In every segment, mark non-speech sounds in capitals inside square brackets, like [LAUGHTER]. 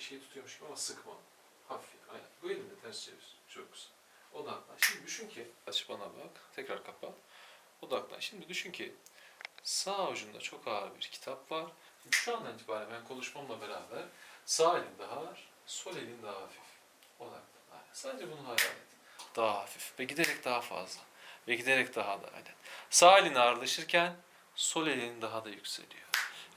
bir şey tutuyormuş gibi ama sıkma. Hafif. Aynen. Bu elini de ters çevir. Çok güzel. Odaklan. Şimdi düşün ki. Aç bana bak. Tekrar kapat. Odaklan. Şimdi düşün ki sağ ucunda çok ağır bir kitap var. Şimdi şu andan itibaren ben konuşmamla beraber sağ elin daha ağır, sol elin daha hafif. Odaklan. Aynen. Sadece bunu hayal et. Daha hafif ve giderek daha fazla. Ve giderek daha da aynen. Sağ elin ağırlaşırken sol elin daha da yükseliyor.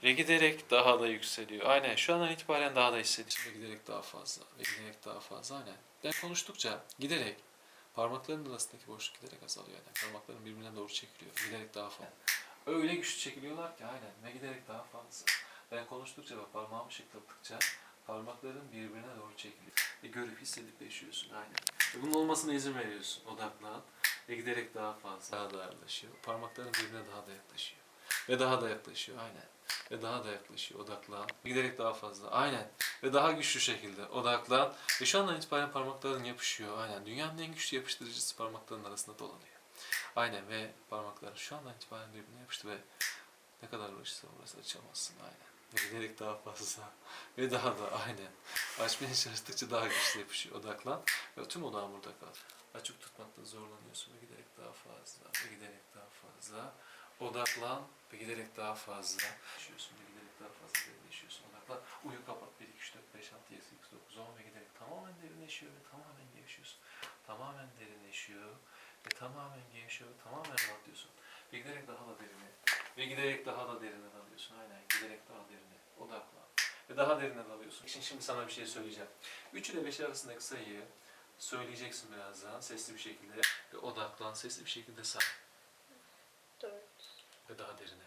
Ve giderek daha da yükseliyor. Aynen şu andan itibaren daha da hissediyorsun. Ve giderek daha fazla. Ve giderek daha fazla. Aynen. Ben konuştukça giderek parmakların arasındaki boşluk giderek azalıyor. Yani parmakların birbirine doğru çekiliyor. Giderek daha fazla. Öyle güçlü çekiliyorlar ki aynen. Ve giderek daha fazla. Ben konuştukça ve parmağımı şıkladıkça parmakların birbirine doğru çekiliyor. Ve görüp hissedip yaşıyorsun. Aynen. Ve bunun olmasına izin veriyorsun. Odaklan. Ve giderek daha fazla. Daha da yaklaşıyor. Parmakların birbirine daha da yaklaşıyor. Ve daha da yaklaşıyor. Aynen. Ve daha da yaklaşıyor. Odaklan. Giderek daha fazla. Aynen. Ve daha güçlü şekilde odaklan. Ve şu andan itibaren parmakların yapışıyor. Aynen. Dünyanın en güçlü yapıştırıcısı parmakların arasında dolanıyor. Aynen ve parmakların şu andan itibaren birbirine yapıştı ve ne kadar uğraşırsan uğraşsa açamazsın. Aynen. Ve giderek daha fazla. [LAUGHS] Ve daha da aynen. Açmaya çalıştıkça daha güçlü yapışıyor. Odaklan. Ve tüm odağın burada kal. Açık tutmakta zorlanıyorsun ve giderek daha fazla. Ve giderek daha fazla. Odaklan ve giderek daha fazla. Yaşıyorsun ve giderek daha fazla derinleşiyorsun. Odaklan. Uyu kapat. 1, 2, 3, 4, 5, 6, 7, 8, 9, 10 ve giderek tamamen derinleşiyor ve tamamen gevşiyorsun. Tamamen derinleşiyor ve tamamen gevşiyor ve tamamen rahatlıyorsun. Ve giderek daha da derine ve giderek daha da derine dalıyorsun. Aynen giderek daha derine. Odaklan. Ve daha derine dalıyorsun. Şimdi, şimdi sana bir şey söyleyeceğim. 3 ile 5 arasındaki sayıyı söyleyeceksin birazdan sesli bir şekilde ve odaklan sesli bir şekilde say ve daha derine.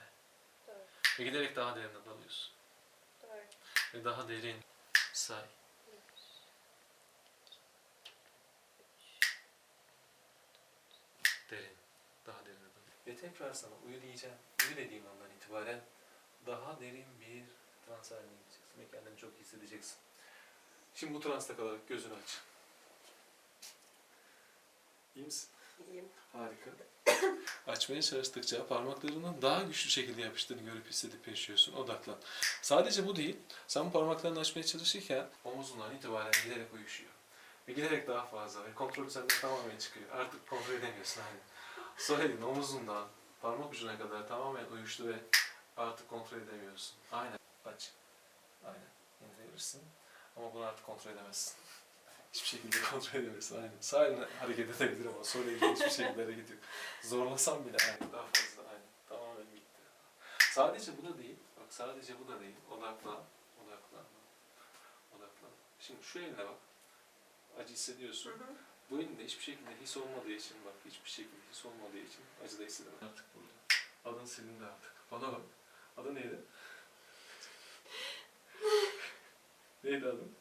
dört, Ve giderek daha derine dalıyorsun. dört, Ve daha derin say. Derin. Daha derine dalıyorsun. Ve tekrar sana uyu diyeceğim. Uyu dediğim andan itibaren daha derin bir trans haline gireceksin. Ve kendini çok hissedeceksin. Şimdi bu transta kalarak gözünü aç. İyi misin? İyiyim. Harika. [COUGHS] Açmaya çalıştıkça parmaklarının daha güçlü şekilde yapıştığını görüp hissedip yaşıyorsun. Odaklan. Sadece bu değil. Sen bu parmaklarını açmaya çalışırken omuzundan itibaren giderek uyuşuyor. Ve giderek daha fazla ve kontrolü senden tamamen çıkıyor. Artık kontrol edemiyorsun. Hani. Sol omuzundan parmak ucuna kadar tamamen uyuştu ve artık kontrol edemiyorsun. Aynen. Aç. Aynen. İndirebilirsin. Ama bunu artık kontrol edemezsin. Hiçbir şekilde kontrol edemezsin. Aynen. Sağ hareket edebilir ama sol eline hiçbir şekilde hareket yok. Zorlasam bile aynen daha fazla aynen. Tamamen gitti. Sadece bu da değil. Bak sadece bu da değil. Odaklan. Odaklan. Odaklan. Şimdi şu eline bak. Acı hissediyorsun. Bu elinde hiçbir şekilde his olmadığı için bak hiçbir şekilde his olmadığı için acı da hissedemem. Artık burada. Adın silindi artık. Bana bak. Adı neydi? [LAUGHS] neydi adın?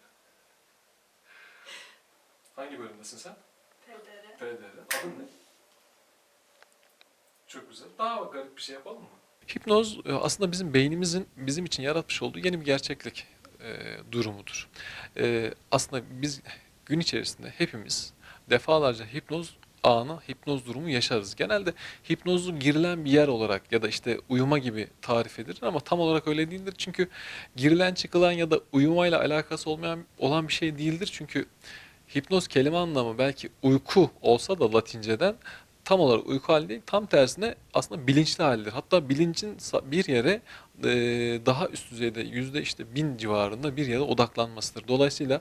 Hangi bölümdesin sen? PDR. PDR. Adın ne? Çok güzel. Daha garip bir şey yapalım mı? Hipnoz e, aslında bizim beynimizin bizim için yaratmış olduğu yeni bir gerçeklik e, durumudur. E, aslında biz gün içerisinde hepimiz defalarca hipnoz anı, hipnoz durumu yaşarız. Genelde hipnozu girilen bir yer olarak ya da işte uyuma gibi tarif edilir ama tam olarak öyle değildir. Çünkü girilen çıkılan ya da uyumayla alakası olmayan olan bir şey değildir. Çünkü hipnoz kelime anlamı belki uyku olsa da latinceden tam olarak uyku hali değil, tam tersine aslında bilinçli halidir. Hatta bilincin bir yere e, daha üst düzeyde yüzde işte bin civarında bir yere odaklanmasıdır. Dolayısıyla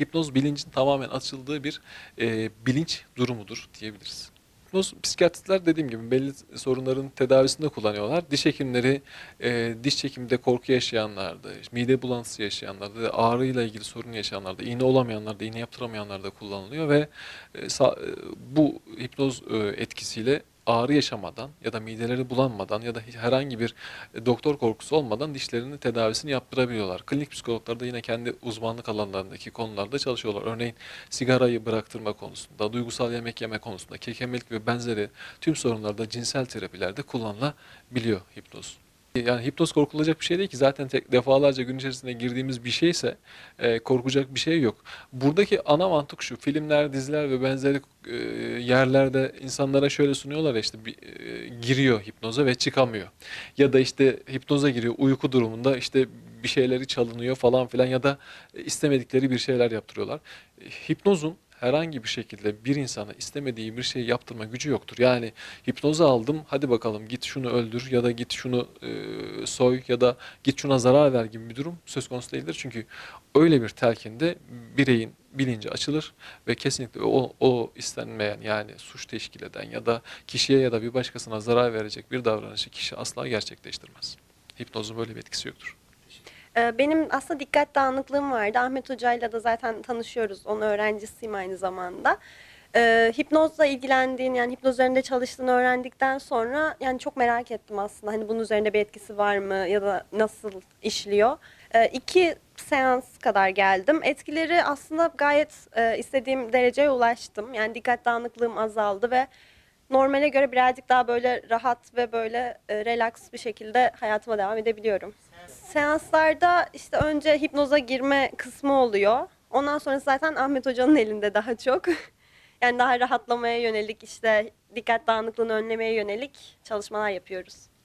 hipnoz bilincin tamamen açıldığı bir e, bilinç durumudur diyebiliriz. Hipnoz psikiyatristler dediğim gibi belli sorunların tedavisinde kullanıyorlar. Diş hekimleri e, diş çekiminde korku yaşayanlarda, mide bulantısı yaşayanlarda, ağrıyla ilgili sorun yaşayanlarda, iğne olamayanlarda, iğne yaptıramayanlarda kullanılıyor ve e, sa- e, bu hipnoz e, etkisiyle ağrı yaşamadan ya da mideleri bulanmadan ya da herhangi bir e, doktor korkusu olmadan dişlerinin tedavisini yaptırabiliyorlar. Klinik psikologlar da yine kendi uzmanlık alanlarındaki konularda çalışıyorlar. Örneğin sigarayı bıraktırma konusunda, duygusal yemek yeme konusunda, kekemelik ve benzeri tüm sorunlarda cinsel terapilerde kullanılabiliyor hipnoz. Yani hipnoz korkulacak bir şey değil ki zaten tek, defalarca gün içerisinde girdiğimiz bir şeyse e, korkacak bir şey yok. Buradaki ana mantık şu filmler, diziler ve benzeri e, yerlerde insanlara şöyle sunuyorlar işte bir, e, giriyor hipnoza ve çıkamıyor. Ya da işte hipnoza giriyor uyku durumunda işte bir şeyleri çalınıyor falan filan ya da istemedikleri bir şeyler yaptırıyorlar. E, Hipnozun herhangi bir şekilde bir insana istemediği bir şey yaptırma gücü yoktur. Yani hipnozu aldım hadi bakalım git şunu öldür ya da git şunu e, soy ya da git şuna zarar ver gibi bir durum söz konusu değildir. Çünkü öyle bir telkinde bireyin bilinci açılır ve kesinlikle o, o istenmeyen yani suç teşkil eden ya da kişiye ya da bir başkasına zarar verecek bir davranışı kişi asla gerçekleştirmez. Hipnozun böyle bir etkisi yoktur. Ee, Benim aslında dikkat dağınıklığım vardı. Ahmet Hoca'yla da zaten tanışıyoruz. Onun öğrencisiyim aynı zamanda. Ee, hipnozla ilgilendiğini yani hipnoz üzerinde çalıştığını öğrendikten sonra yani çok merak ettim aslında. Hani bunun üzerinde bir etkisi var mı ya da nasıl işliyor? Ee, iki seans kadar geldim. Etkileri aslında gayet e, istediğim dereceye ulaştım. Yani dikkat dağınıklığım azaldı ve normale göre birazcık daha böyle rahat ve böyle e, relax bir şekilde hayatıma devam edebiliyorum. Seanslarda işte önce hipnoza girme kısmı oluyor. Ondan sonra zaten Ahmet Hoca'nın elinde daha çok. [LAUGHS] Yani daha rahatlamaya yönelik işte dikkat dağınıklığını önlemeye yönelik çalışmalar yapıyoruz.